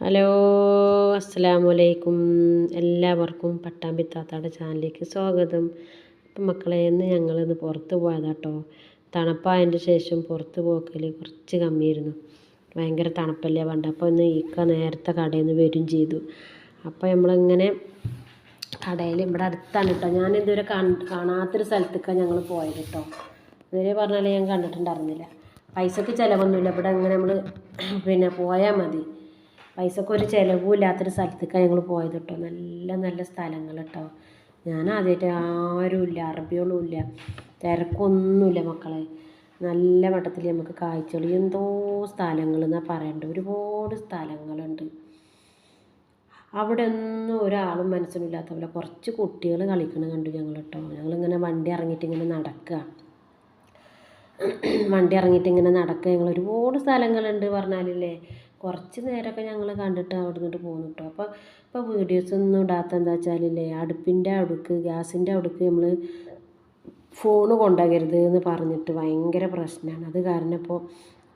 Hello അസ്സലാമു അലൈക്കും എല്ലാവർക്കും പട്ടാമ്പി താത്താടെ ചാനലിലേക്ക് സ്വാഗതം. അപ്പം മക്കളെ ഇന്ന് ഞങ്ങളിന്ന് പുറത്ത് പോയതാട്ടോ. തണുപ്പായതിന്റെ ശേഷം പുറത്ത് പോക്കൽ കുറച്ച് കമ്മിയായിരുന്നു. ഭയങ്കര തണുപ്പല്ലേ പണ്ട്. അപ്പോൾ ഇന്ന് ഈക്ക നേരത്തെ കടയിൽ നിന്ന് വരും ചെയ്തു. അപ്പോൾ നമ്മളിങ്ങനെ കടയിൽ ഇവിടെ അടുത്താണ് കേട്ടോ. ഞാൻ ഇതുവരെ കാണാത്തൊരു സ്ഥലത്തേക്കാണ് ഞങ്ങൾ പോയത് കേട്ടോ. ഇതുവരെ പറഞ്ഞാൽ ഞാൻ കണ്ടിട്ടുണ്ടായിരുന്നില്ല. പൈസക്ക് ചിലവൊന്നുമില്ല. ഇവിടെ ഇങ്ങനെ നമ്മൾ പിന്നെ പോയാൽ മതി. പൈസക്ക് ഒരു ചിലവും ഇല്ലാത്തൊരു സ്ഥലത്തേക്കാണ് ഞങ്ങൾ പോയത് കേട്ടോ നല്ല നല്ല സ്ഥലങ്ങൾ കേട്ടോ ഞാൻ ആദ്യമായിട്ട് ആരുമില്ല അറബികളും ഇല്ല തിരക്കൊന്നുമില്ല മക്കളെ. നല്ല മട്ടത്തിൽ നമുക്ക് കാഴ്ചകൾ എന്തോ സ്ഥലങ്ങൾ എന്നാണ് പറയേണ്ടത് ഒരുപാട് സ്ഥലങ്ങളുണ്ട്. അവിടെ ഒന്നും ഒരാളും മനസ്സിലില്ലാത്ത പോലെ കുറച്ച് കുട്ടികൾ കളിക്കണം കണ്ടു ഞങ്ങൾ കേട്ടോ ഞങ്ങളിങ്ങനെ വണ്ടി ഇറങ്ങിയിട്ട് ഇങ്ങനെ നടക്കുക വണ്ടി ഇറങ്ങിയിട്ട് ഇങ്ങനെ നടക്കുക ഞങ്ങൾ ഒരുപാട് സ്ഥലങ്ങളുണ്ട് പറഞ്ഞാലില്ലേ. കുറച്ച് നേരമൊക്കെ ഞങ്ങൾ കണ്ടിട്ട് അവിടെ നിന്നിട്ട് പോന്നു കേട്ടോ അപ്പോൾ ഇപ്പോൾ വീഡിയോസ് ഒന്നും ഇടാത്ത എന്താ വെച്ചാലില്ലേ അടുപ്പിന്റെ അടുക്ക് ഗ്യാസിന്റെ അടുക്ക് നമ്മൾ ഫോണ് കൊണ്ടുപോകരുത് എന്ന് പറഞ്ഞിട്ട് ഭയങ്കര പ്രശ്നമാണ്. അത് കാരണം ഇപ്പോൾ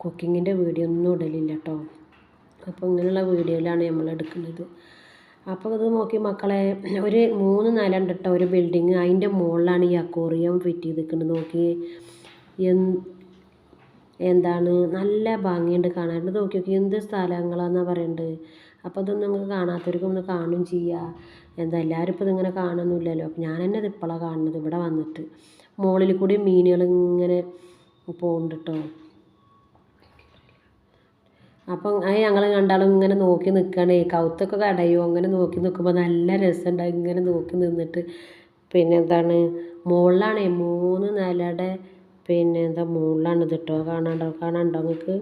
കുക്കിങ്ങിന്റെ വീഡിയോ ഒന്നും ഇടലില്ല കേട്ടോ അപ്പോൾ ഇങ്ങനെയുള്ള വീഡിയോയിലാണ് നമ്മൾ എടുക്കുന്നത്. അപ്പോൾ ഇത് നോക്കി മക്കളെ ഒരു മൂന്ന് നില ഉണ്ട് കേട്ടോ ഒരു ബിൽഡിങ് അതിന്റെ മുകളിലാണ് ഈ അക്കോറിയം ഫിറ്റ് ചെയ്തിരിക്കുന്നത്. നോക്കി എന്താണ് നല്ല ഭംഗിയുണ്ട് ഇത് നോക്കി നോക്കി എന്ത് സ്ഥലങ്ങളാണെന്നാണ് പറയേണ്ടത് അപ്പോൾ ഇതൊന്നും നിങ്ങൾക്ക് കാണാത്തവർക്ക് ഒന്ന് കാണുകയും ചെയ്യുക എന്താ എല്ലാവരും ഇപ്പോൾ ഇതിങ്ങനെ കാണുന്നില്ലല്ലോ അപ്പോൾ ഞാൻ തന്നെ ഇത് ഇപ്പോഴാണ് കാണുന്നത് ഇവിടെ വന്നിട്ട്. മുകളിൽ കൂടി മീനുകൾ ഇങ്ങനെ പോകുന്നുണ്ട് കേട്ടോ അപ്പം അത് ഞങ്ങൾ കണ്ടാലും ഇങ്ങനെ നോക്കി നിൽക്കണേ കൗത്തൊക്കെ കടയോ അങ്ങനെ നോക്കി നിൽക്കുമ്പോൾ നല്ല രസമുണ്ടാകും ഇങ്ങനെ നോക്കി നിന്നിട്ട് പിന്നെ എന്താണ്? മുകളിലാണേ മൂന്ന് നിലയുടെ പിന്നെ എന്താ മുകളിലാണ് ഇത് കേട്ടോ കാണാണ്ടോ? കാണാണ്ടോ നിങ്ങൾക്ക്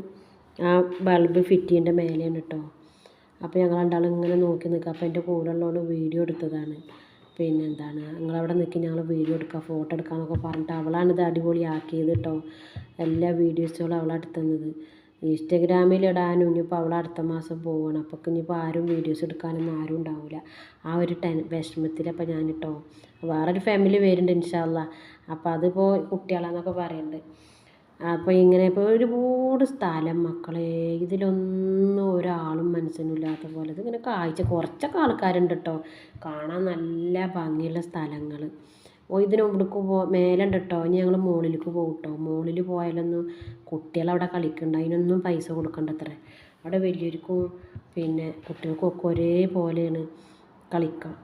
ആ ബൾബ് ഫിറ്റ് ചെയ്യേണ്ട മേലെയാണ് കേട്ടോ അപ്പോൾ ഞങ്ങൾ രണ്ടാളും ഇങ്ങനെ നോക്കി നിൽക്കുക. അപ്പോൾ എന്റെ കൂടെ ഉള്ളവൾ വീഡിയോ എടുത്തതാണ്. പിന്നെ എന്താണ് നിങ്ങൾ അവിടെ നിൽക്കി ഞങ്ങൾ വീഡിയോ എടുക്കുക ഫോട്ടോ എടുക്കാമെന്നൊക്കെ പറഞ്ഞിട്ട് അവളാണ് ഇത് അടിപൊളിയാക്കിയത് കേട്ടോ എല്ലാ വീഡിയോസുകളും അവളാണ് എടുത്തത് ഇൻസ്റ്റഗ്രാമിൽ ഇടാനും ഇനിയിപ്പോൾ അവൾ അടുത്ത മാസം പോവുകയാണ് അപ്പോൾ ഇനിയിപ്പോൾ ആരും വീഡിയോസ് എടുക്കാനൊന്നും ആരും ഉണ്ടാവില്ല ആ ഒരു ടെൻ വിഷമത്തിലപ്പോൾ ഞാൻ കേട്ടോ വേറൊരു ഫാമിലി വരുന്നുണ്ട് ഇൻഷാല്ല അപ്പോൾ അതിപ്പോൾ കുട്ടികളാന്നൊക്കെ പറയുന്നുണ്ട് അപ്പോൾ ഇങ്ങനെ ഇപ്പോൾ ഒരുപാട് സ്ഥലം മക്കളെ ഇതിലൊന്നും ഒരാളും മനസ്സിനില്ലാത്ത പോലെ. ഇതിങ്ങനെ കാഴ്ച കുറച്ചൊക്കെ ആൾക്കാരുണ്ട് കേട്ടോ കാണാൻ നല്ല ഭംഗിയുള്ള സ്ഥലങ്ങൾ ഓ ഇതിന് ഇവിടേക്ക് പോ മേലുണ്ട് കേട്ടോ ഇനി ഞങ്ങൾ മുകളിലേക്ക് പോകും കേട്ടോ മുകളിൽ പോയാലൊന്നും കുട്ടികളവിടെ കളിക്കുന്നുണ്ട് അതിനൊന്നും പൈസ കൊടുക്കണ്ട അത്രേ അവിടെ വലിയവർക്കും പിന്നെ കുട്ടികൾക്കൊക്കെ ഒരേപോലെയാണ് കളിക്കാം.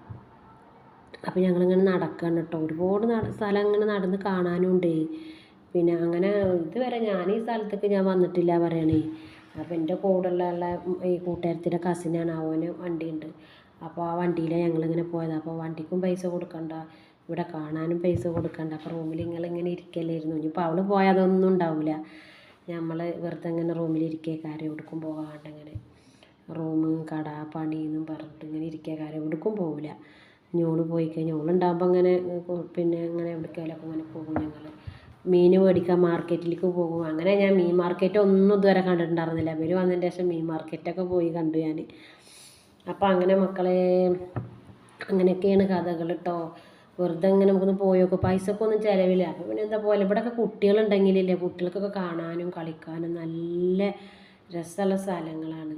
അപ്പോൾ ഞങ്ങളിങ്ങനെ നടക്കുകയാണ് കേട്ടോ. ഒരുപാട് സ്ഥലം ഇങ്ങനെ നടന്ന് കാണാനും ഉണ്ടേ പിന്നെ അങ്ങനെ ഇതുവരെ ഞാൻ ഈ സ്ഥലത്തേക്ക് ഞാൻ വന്നിട്ടില്ല പറയണേ. അപ്പോൾ എന്റെ കൂടെയുള്ള ഈ കൂട്ടുകാരത്തിന്റെ കസിനാണ് അവന് വണ്ടിയുണ്ട്. അപ്പോൾ ആ വണ്ടിയിലാണ് ഞങ്ങളിങ്ങനെ പോയത്. അപ്പോൾ വണ്ടിക്കും പൈസ കൊടുക്കണ്ട. ഇവിടെ കാണാനും പൈസ കൊടുക്കണ്ട. അപ്പോൾ റൂമിൽ ഇങ്ങനെ ഇരിക്കലായിരുന്നു? ഇനിയിപ്പോൾ അവൾ പോയാൽ അതൊന്നും ഉണ്ടാവില്ല നമ്മൾ വെറുതെ ഇങ്ങനെ റൂമിൽ ഇരിക്കുക കാര്യം എവിടേക്കും പോകാണ്ട് ഇങ്ങനെ റൂം കട പണി എന്നും പറഞ്ഞിട്ട് ഇങ്ങനെ ഇരിക്കേ കാര്യം എവിടേക്കും പോവില്ല ഞോൾ പോയി കഴിഞ്ഞാൽ ഓളുണ്ടാകുമ്പോൾ ഇങ്ങനെ പിന്നെ ഇങ്ങനെ എവിടേക്കായാലും ഇങ്ങനെ പോകും ഞങ്ങൾ മീൻ മേടിക്കാൻ മാർക്കറ്റിലേക്ക് പോകും. അങ്ങനെ ഞാൻ മീൻ മാർക്കറ്റ് ഒന്നും ഇതുവരെ കണ്ടിട്ടുണ്ടായിരുന്നില്ല. ഇവർ വന്നതിന് ശേഷം മീൻ മാർക്കറ്റൊക്കെ പോയി കണ്ടു ഞാൻ അപ്പോൾ അങ്ങനെ മക്കളെ അങ്ങനെയൊക്കെയാണ് കഥകൾ കേട്ടോ വെറുതെ ഇങ്ങനെ നമുക്കൊന്ന് പോയോക്കെ. പൈസക്കൊന്നും ചിലവില്ല. അപ്പോൾ പിന്നെ എന്താ പോലെ ഇവിടെയൊക്കെ കുട്ടികളുണ്ടെങ്കിലല്ലേ കുട്ടികൾക്കൊക്കെ കാണാനും കളിക്കാനും നല്ല രസമുള്ള സ്ഥലങ്ങളാണ്.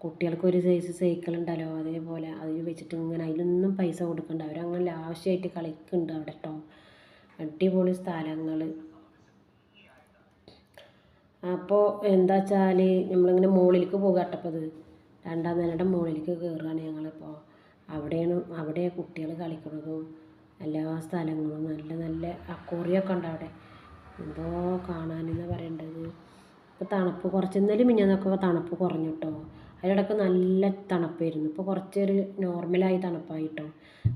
കുട്ടികൾക്ക് ഒരു സൈസ് സൈക്കിൾ ഉണ്ടല്ലോ അതേപോലെ അതിൽ വെച്ചിട്ട് ഇങ്ങനെ അതിലൊന്നും പൈസ കൊടുക്കണ്ട. അവരങ്ങനെ ലാവശ്യമായിട്ട് കളിക്കുന്നുണ്ട് അവിടെ കേട്ടോ അടിപൊളി സ്ഥലങ്ങൾ അപ്പോൾ എന്താ വെച്ചാൽ നമ്മളിങ്ങനെ മുകളിലേക്ക് പോകുക കേട്ടപ്പോൾ രണ്ടാം നിലയുടെ മുകളിലേക്ക് കയറുകയാണ് ഞങ്ങളിപ്പോൾ അവിടെയാണ് അവിടെ കുട്ടികൾ കളിക്കുന്നതും എല്ലാ സ്ഥലങ്ങളും നല്ല നല്ല അക്കോറിയൊക്കെ ഉണ്ട് അവിടെ. എന്തോ കാണാനെന്ന് പറയേണ്ടത്. ഇപ്പോൾ തണുപ്പ് കുറച്ച് ഇന്നലെ മിഞ്ഞാന്നൊക്കെ തണുപ്പ് കുറഞ്ഞു കേട്ടോ അതിനിടയ്ക്ക് നല്ല തണുപ്പായിരുന്നു. ഇപ്പോൾ കുറച്ചൊരു നോർമലായി തണുപ്പായി കേട്ടോ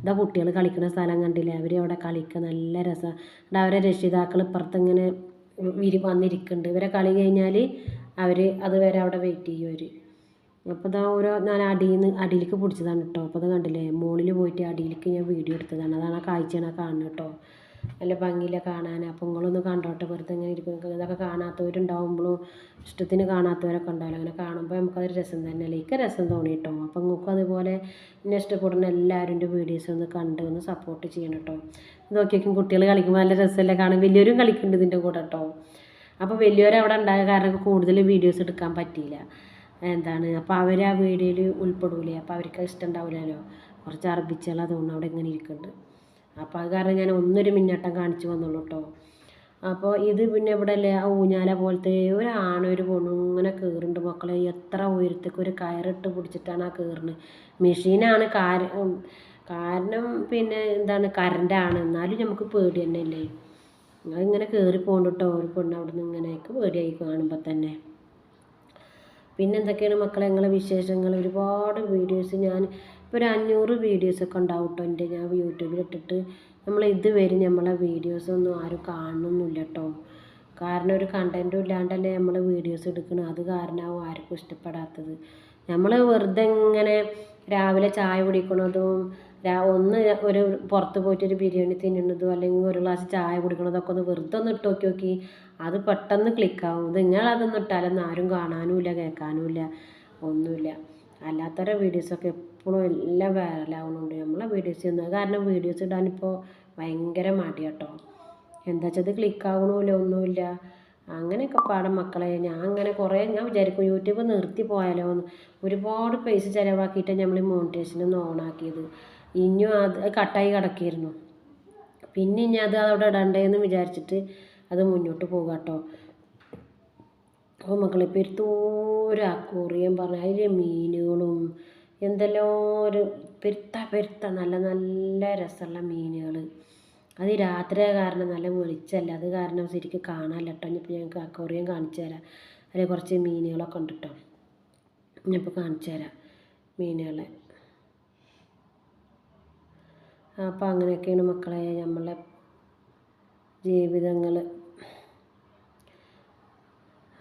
ഇതാ കുട്ടികൾ കളിക്കുന്ന സ്ഥലം കണ്ടില്ലേ? അവർ അവിടെ കളിക്കുക നല്ല രസം. എന്താ അവരെ രക്ഷിതാക്കൾ ഇപ്പുറത്ത് ഇങ്ങനെ വിരി വന്നിരിക്കുന്നുണ്ട്. ഇവരെ കളി കഴിഞ്ഞാൽ അവർ അതുവരെ അവിടെ വെയിറ്റ് ചെയ്യും അവർ അപ്പോൾ ഇതാ ഓരോ ഞാൻ അടിയിൽ നിന്ന് അടിയിലേക്ക് പിടിച്ചതാണ് കേട്ടോ. അപ്പോൾ അത് കണ്ടില്ലേ? മുകളിൽ പോയിട്ട് അടിയിലേക്ക് ഞാൻ വീഡിയോ എടുത്തതാണ്. അതാണ് ആ കാഴ്ചയാണ് കാണുന്നത് കേട്ടോ. നല്ല ഭംഗിയില്ല കാണാൻ. അപ്പോൾ നിങ്ങളൊന്ന് കണ്ടോട്ടെ. വെറുതെ ഇങ്ങനെ ഇരിക്കും ഇതൊക്കെ കാണാത്തവരുണ്ടാവുമ്പോഴും ഇഷ്ടത്തിന് കാണാത്തവരൊക്കെ ഉണ്ടാവില്ല. അങ്ങനെ കാണുമ്പോൾ നമുക്കതൊരു രസം തന്നെയല്ലേ ഇക്ക രസം തോന്നി കേട്ടോ. അപ്പോൾ നിങ്ങൾക്കും അതുപോലെ എന്നെ ഇഷ്ടപ്പെടുന്ന എല്ലാവരും എന്റെ വീഡിയോസ് ഒന്ന് കണ്ട് ഒന്ന് സപ്പോർട്ട് ചെയ്യണം കേട്ടോ. നോക്കിയേക്കും കുട്ടികൾ കളിക്കുമ്പോൾ നല്ല രസമല്ലേ കാണാൻ? വലിയവരും കളിക്കുന്നുണ്ട് ഇതിന്റെ കൂടെ കേട്ടോ. അപ്പോൾ വലിയവരവിടെ ഉണ്ടായ കാരണം കൂടുതൽ വീഡിയോസ് എടുക്കാൻ പറ്റിയില്ല. എന്താണ്? അപ്പോൾ അവർ ആ വീഡിയോയിൽ ഉൾപ്പെടൂലേ? അപ്പോൾ അവർക്ക് ഇഷ്ടം ഉണ്ടാവില്ലല്ലോ കുറച്ച് അറബിച്ചുകൾ അതുകൊണ്ട് അവിടെ ഇങ്ങനെ ഇരിക്കുന്നുണ്ട് അപ്പോൾ അത് കാരണം ഞാൻ ഒന്നൊരു മിന്നട്ടം കാണിച്ചു വന്നുള്ളൂ കേട്ടോ അപ്പോൾ ഇത് പിന്നെ ഇവിടെ അല്ലേ ആ ഊഞ്ഞാല പോലത്തെ ഒരു ആണൊരു പെണ്ണും ഇങ്ങനെ കയറുന്നുണ്ട് മക്കളെ. എത്ര ഉയരത്തേക്ക് ഒരു കയറിട്ട് പിടിച്ചിട്ടാണ് ആ കയറുന്നത് മെഷീനാണ് കാര കാരണം പിന്നെ എന്താണ്? കറണ്ടാണ് എന്നാലും നമുക്ക് പേടി തന്നെ അല്ലേ അതിങ്ങനെ കയറി പോകണ്ടോ ഒരു പെണ്ണ് അവിടെ നിന്ന് ഇങ്ങനെയൊക്കെ പേടിയായി കാണുമ്പോൾ തന്നെ. പിന്നെ എന്തൊക്കെയാണ് മക്കളെ ഞങ്ങളെ വിശേഷങ്ങൾ? ഒരുപാട് വീഡിയോസ് ഞാൻ ഇപ്പോൾ ഒരു അഞ്ഞൂറ് വീഡിയോസൊക്കെ ഉണ്ടാവും കേട്ടോ എന്റെ. ഞാൻ യൂട്യൂബിൽ ഇട്ടിട്ട് നമ്മൾ ഇതുവരെ നമ്മളെ വീഡിയോസ് ഒന്നും ആരും കാണുന്നൊന്നുമില്ല കേട്ടോ കാരണം ഒരു കണ്ടന്റും ഇല്ലാണ്ടല്ലേ നമ്മൾ വീഡിയോസ് എടുക്കണം. അത് കാരണമാവും ആർക്കും ഇഷ്ടപ്പെടാത്തത്. നമ്മൾ വെറുതെ ഇങ്ങനെ രാവിലെ ചായ കുടിക്കണതും രാ ഒന്ന് ഒരു പുറത്ത് പോയിട്ട് ഒരു ബിരിയാണി തിന്നുന്നതും അല്ലെങ്കിൽ ഒരു ഗ്ലാസ് ചായ കുടിക്കണതൊക്കെ ഒന്ന് വെറുതെ ഒന്ന് ഇട്ട് നോക്കി നോക്കി അത് പെട്ടെന്ന് ക്ലിക്കാവും ഇത് നിങ്ങളതൊന്നും ഇട്ടാലൊന്നും ആരും കാണാനുമില്ല കേൾക്കാനുമില്ല ഒന്നുമില്ല അല്ലാത്തവരുടെ വീഡിയോസൊക്കെ എപ്പോഴും എല്ലാം വൈറലാവുന്നുണ്ട് നമ്മളെ വീഡിയോസ് ചെയ്യുന്നത് കാരണം വീഡിയോസ് ഇടാനിപ്പോൾ ഭയങ്കര മടിയാട്ടോ. എന്താ വെച്ചാൽ ഇത് ക്ലിക്കാവണമില്ല ഒന്നുമില്ല അങ്ങനെയൊക്കെ പാടും മക്കളെ ഞാൻ അങ്ങനെ കുറേ ഞാൻ വിചാരിക്കും യൂട്യൂബ് നിർത്തി പോയാലോ എന്ന്. ഒരുപാട് പൈസ ചിലവാക്കിയിട്ട് നമ്മൾ ഈ മോണിറ്റേഷൻ ഒന്ന് ഓണാക്കിയത് ഇനിയും അത് കട്ടായി കിടക്കായിരുന്നു. പിന്നെ ഇനി അത് അവിടെ ഇടണ്ടേന്ന് വിചാരിച്ചിട്ട് അത് മുന്നോട്ട് പോകുക കേട്ടോ അപ്പോൾ മക്കളെ പെരുത്തോരു. അക്കൂറിയം പറഞ്ഞ അതിൽ മീനുകളും എന്തെല്ലോ ഒരു പെരുത്ത പെരുത്ത നല്ല നല്ല രസമുള്ള മീനുകൾ അത് രാത്രി കാരണം നല്ല വെളിച്ചമല്ല. അത് കാരണം ശരിക്കും കാണാനില്ല കേട്ടോ ഇനിയിപ്പോൾ ഞങ്ങൾക്ക് അക്കൂറിയം കാണിച്ചു തരാം. അതിൽ കുറച്ച് മീനുകളൊക്കെ ഉണ്ട് കേട്ടോ ഞാനിപ്പോൾ കാണിച്ചു തരാം മീനുകളെ. അപ്പോൾ അങ്ങനെയൊക്കെയാണ് മക്കളെ നമ്മളെ ജീവിതങ്ങൾ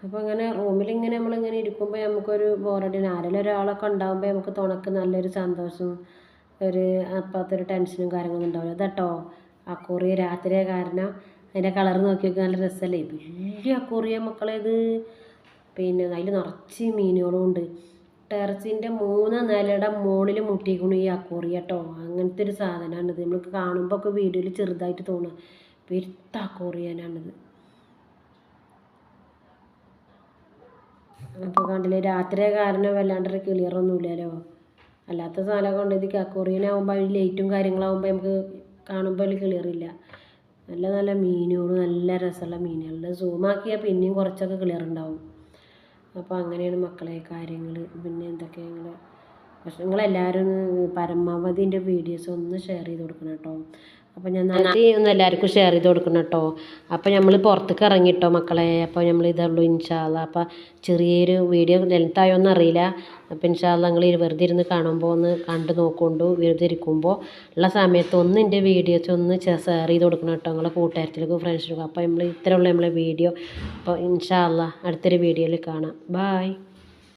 അപ്പോൾ അങ്ങനെ റൂമിലിങ്ങനെ നമ്മളിങ്ങനെ ഇരിക്കുമ്പോൾ നമുക്കൊരു ബോറടിന് ആരെങ്കിലും ഒരാളൊക്കെ ഉണ്ടാകുമ്പോൾ നമുക്ക് തുണക്ക് നല്ലൊരു സന്തോഷം ഒരു അപ്പോഴത്തൊരു ടെൻഷനും കാര്യങ്ങളൊന്നും ഉണ്ടാവില്ല. അതാട്ടോ അക്കൂറിയ രാത്രിയെ കാരണം അതിന്റെ കളർ നോക്കി നോക്കി നല്ല രസമല്ലേ വലിയ അക്കൂറിയ മക്കളെ ഇത്. പിന്നെ അതിൽ നിറച്ച് മീനുകളും ഉണ്ട്. ടെറസിന്റെ മൂന്ന് നിലയുടെ മുകളിൽ മുട്ടിയിരിക്കണു ഈ അക്കൂറിയ കേട്ടോ. അങ്ങനത്തെ ഒരു സാധനമാണിത് നമ്മൾ കാണുമ്പോൾ ഒക്കെ വീഡിയോയിൽ ചെറുതായിട്ട് തോന്നുക പെരുത്ത അക്കൂറിയനാണിത്. അപ്പോൾ കണ്ടില്ലേ രാത്രി കാരണം വല്ലാണ്ടൊരു ക്ലിയറൊന്നുമില്ലല്ലോ അല്ലാത്ത സാധനമൊക്കെ കൊണ്ട് ഇത് അക്കൂറിയനാകുമ്പോൾ അതിൽ ലൈറ്റും കാര്യങ്ങളാകുമ്പോൾ നമുക്ക് കാണുമ്പോൾ ക്ലിയർ ഇല്ല നല്ല നല്ല മീനുകളും നല്ല രസമുള്ള മീനുകളുണ്ട് സൂമാക്കിയാൽ പിന്നെയും കുറച്ചൊക്കെ ക്ലിയർ ഉണ്ടാവും അപ്പോൾ അങ്ങനെയാണ് മക്കളെ കാര്യങ്ങൾ പിന്നെ എന്തൊക്കെ ഞങ്ങൾ പക്ഷെ നിങ്ങളെല്ലാവരും പരമാവധി എന്റെ വീഡിയോസ് ഒന്ന് ഷെയർ ചെയ്ത് കൊടുക്കണം കേട്ടോ. അപ്പോൾ ഞാൻ നന്നായി ഒന്ന് എല്ലാവർക്കും ഷെയർ ചെയ്ത് കൊടുക്കണം കേട്ടോ. അപ്പോൾ നമ്മൾ പുറത്തേക്ക് ഇറങ്ങിട്ടോ മക്കളെ. അപ്പോൾ നമ്മൾ ഇതുള്ളൂ ഇൻഷാല്ല അപ്പോൾ ചെറിയൊരു വീഡിയോ ലെങ്ത്തായോന്ന് അറിയില്ല അപ്പോൾ ഇൻഷാല്ല നിങ്ങൾ വെറുതെ ഇരുന്ന് കാണുമ്പോൾ ഒന്ന് കണ്ട് നോക്കൊണ്ടു വെറുതെ ഇരിക്കുമ്പോൾ ഉള്ള സമയത്ത് ഒന്ന് എന്റെ വീഡിയോസ് ഒന്ന് ഷെയർ ചെയ്ത് കൊടുക്കണം കേട്ടോ നിങ്ങളെ കൂട്ടുകാരത്തിലേക്കും ഫ്രണ്ട്സിലേക്കും അപ്പോൾ നമ്മൾ ഇത്രയുള്ള നമ്മളെ വീഡിയോ അപ്പോൾ ഇൻഷാല്ല അടുത്തൊരു വീഡിയോയിൽ കാണാം. ബായ്